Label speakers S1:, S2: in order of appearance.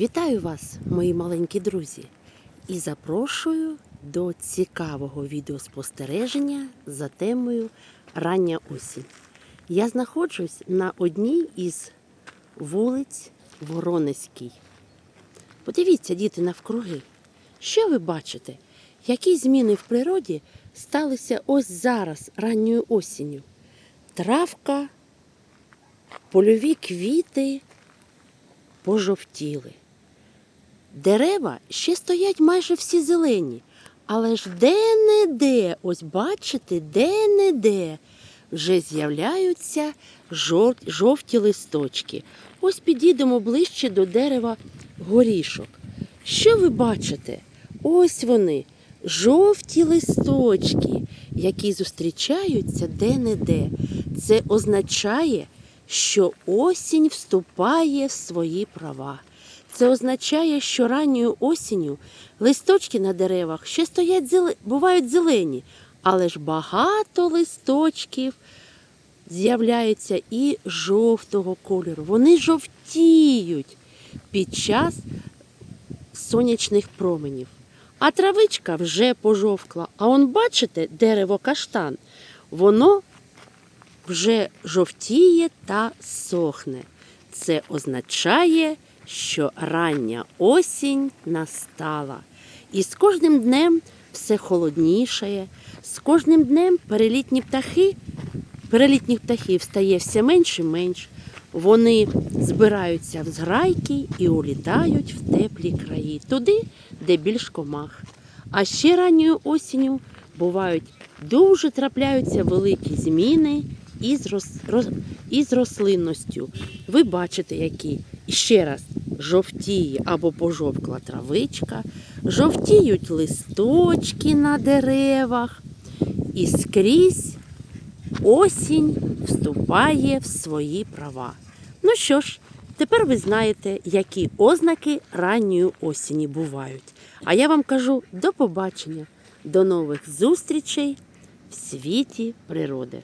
S1: Вітаю вас, мої маленькі друзі, і запрошую до цікавого відеоспостереження за темою Рання осінь. Я знаходжусь на одній із вулиць Воронезькій. Подивіться, діти, навкруги. Що ви бачите? Які зміни в природі сталися ось зараз, ранньою осінню? Травка, польові квіти пожовтіли. Дерева ще стоять майже всі зелені, але ж де-не-де, ось бачите, де-не-де вже з'являються жовті листочки. Ось підійдемо ближче до дерева горішок. Що ви бачите? Ось вони, жовті листочки, які зустрічаються де-не-де. Це означає, що осінь вступає в свої права. Це означає, що ранньою осінню листочки на деревах ще стоять зеле... бувають зелені, але ж багато листочків з'являються і жовтого кольору. Вони жовтіють під час сонячних променів. А травичка вже пожовкла. А он, бачите, дерево каштан, воно вже жовтіє та сохне. Це означає, що рання осінь настала. І з кожним днем все холоднішає, з кожним днем перелітні птахи, перелітніх птахів стає все менше і менше. Вони збираються в зграйки і улітають в теплі краї, туди, де більш комах. А ще ранньою осінню бувають дуже трапляються великі зміни із, рос, роз, із рослинністю. Ви бачите, які. Ще раз, жовтіє або пожовкла травичка, жовтіють листочки на деревах, і скрізь осінь вступає в свої права. Ну що ж, тепер ви знаєте, які ознаки ранньої осені бувають. А я вам кажу до побачення, до нових зустрічей в світі природи.